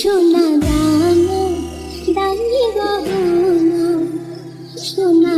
সোনা দানো দানি গহনা সোনা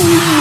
Ooh.